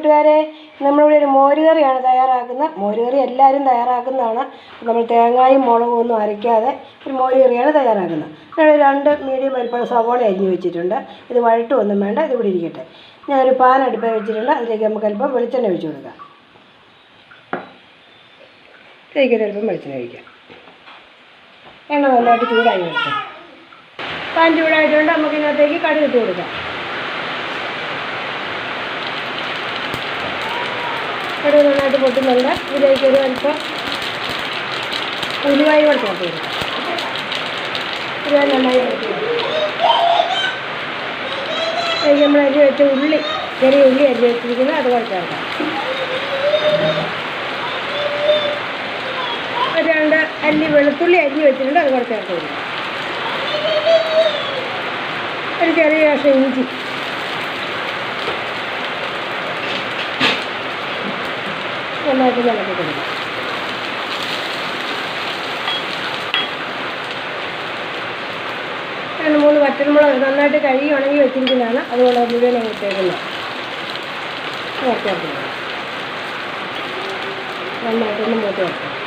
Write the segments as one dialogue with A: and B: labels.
A: കൂട്ടുകാരെ നമ്മളിവിടെ ഒരു മോരുകറിയാണ് തയ്യാറാക്കുന്നത്. മോരുകറി എല്ലാവരും തയ്യാറാക്കുന്നതാണ്. നമ്മൾ തേങ്ങായും മുളകും ഒന്നും അരയ്ക്കാതെ ഒരു മോരുകറിയാണ് തയ്യാറാക്കുന്നത്. ഞാൻ രണ്ട് മീഡിയം വലിപ്പമുള്ള സവോള അരിഞ്ഞ് വെച്ചിട്ടുണ്ട്. ഇത് വഴട്ടുമൊന്നും വേണ്ട ഇത് ഇവിടെ ഇരിക്കട്ടെ. ഞാനൊരു പാൻ അടുപ്പിൽ വെച്ചിട്ടുണ്ട്. അതിലേക്ക് നമുക്ക് അല്പം വെളിച്ചെണ്ണ ഒഴിച്ച് കൊടുക്കാം. ഇതിലേക്ക് ഒരു അല്പം വെളിച്ചെണ്ണ ഒഴിക്കാം. എണ്ണ നന്നായിട്ട് ചൂടായി കൊടുക്കാം പാൻ ചൂടായിട്ടുണ്ട്. നമുക്ക് ഇതിനകത്തേക്ക് കടുക് ഇട്ട് കൊടുക്കാം. കടുക് നന്നായിട്ട് പൊട്ടുന്നുണ്ട് ഇതിലേക്ക് ഒരു അല്പം ഉലുവായി കൂടെ ചേർത്ത് കൊടുക്കാം നന്നായി നമ്മൾ അരി വെച്ച ഉള്ളി ചെറിയ ഉള്ളി അരി വെച്ചിരിക്കുന്നത് അത് കൂടെ രണ്ട് അല്ലി വെളുത്തുള്ളി അരി വെച്ചിട്ടുണ്ട് അത് കൂടെ ചേർത്ത് ഒരു ചെറിയ കഷ്ണം ഇഞ്ചി. നന്നായിട്ട് നമുക്ക് കൊടുക്കാം രണ്ട് മൂന്ന് വറ്റൽമുളക് നന്നായിട്ട് കഴുകി ഉണങ്ങി വെച്ചിരിക്കുന്നതാണ്. അതുകൊണ്ട് മുഴുവൻ ഇട്ടേക്കുന്നത്. Okay okay. നന്നായിട്ടൊന്ന് മൂത്ത് വെക്കാം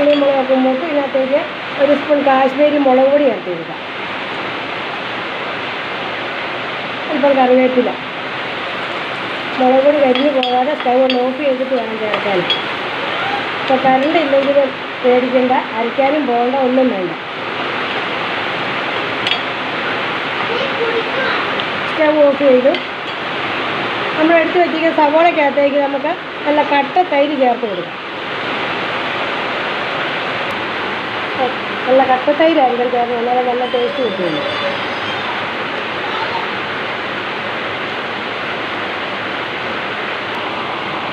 A: ഉള്ളി മുളകൊക്കെ മൂത്ത് ഇതിനകത്തേക്ക് ഒരു സ്പൂൺ കാശ്മീരി മുളക് പൊടി ചേർത്ത് കൊടുക്കാം. അല്പം കറിവേപ്പില. മുളക് പൊടി കരിഞ്ഞു പോകാതെ സ്റ്റൗ ഒന്ന് ഓഫ് ചെയ്തിട്ട് വേണം ചേർക്കാൻ. ഇപ്പോൾ കറണ്ട് ഇല്ലെങ്കിൽ പേടിക്കേണ്ട അരയ്ക്കാനും പോകേണ്ട ഒന്നും വേണ്ട. സ്റ്റൗ ഓഫ് ചെയ്തു. നമ്മൾ എടുത്ത് വെച്ചിരിക്കുന്ന സവോളയ്ക്കകത്തേക്ക് നമുക്ക് നല്ല കട്ട തൈര് ചേർത്ത് കൊടുക്കാം. നല്ല കട്ടത്തൈരായിരിക്കും ചേർന്ന് നല്ല നല്ല ടേസ്റ്റ് കിട്ടുള്ളൂ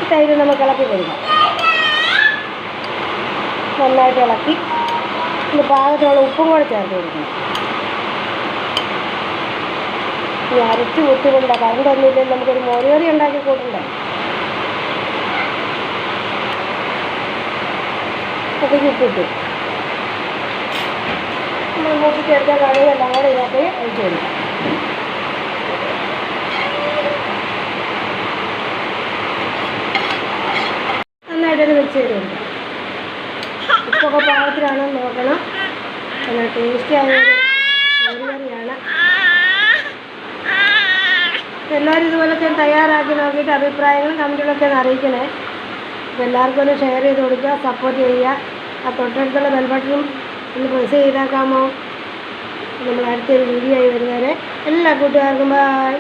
A: ഈ തൈര് നമുക്ക് ഇളക്കി കൊടുക്കാം. നന്നായിട്ട് ഇളക്കി. ഇത് പാകത്തിനുള്ള ഉപ്പും കൂടെ ചേർത്ത് കൊടുക്കണം. ഈ അരച്ച് കുത്തിക്കൊണ്ട കറണ്ടൊന്നുമില്ലെങ്കിൽ നമുക്കൊരു മോരുകറി ഉണ്ടാക്കി കൂട്ടണ്ടേ? അതൊക്കെ ഉപ്പിട്ടു. നമ്മൾ മൂപ്പിച്ചെടുത്ത കടുകെല്ലാം കൂടെ ഇതിനകത്ത് ഒഴിച്ച് കൊടുക്കും. നന്നായിട്ടൊന്ന് മിക്സ് ചെയ്ത് കൊടുക്കാം. പാകത്തിലാണോ നോക്കണം. നല്ല ടേസ്റ്റി ആയ ഒരു കറിയാണ് എല്ലാവരും തയ്യാറാക്കി നോക്കിയിട്ട് അഭിപ്രായങ്ങളും കമന്റുകളൊക്കെ ഒന്ന് അറിയിക്കണേ. അപ്പോൾ എല്ലാവർക്കും ഒന്ന് ഷെയർ ചെയ്ത് കൊടുക്കുക സപ്പോർട്ട് ചെയ്യുക. ആ തൊട്ടടുത്തുള്ള ബെൽബട്ടനും ഒന്ന് പ്രസ് ചെയ്തേക്കാമോ? നമ്മൾ അടുത്തൊരു വീഡിയോ ആയി വരുന്നവരെ എല്ലാ കൂട്ടുകാർക്കും ബൈ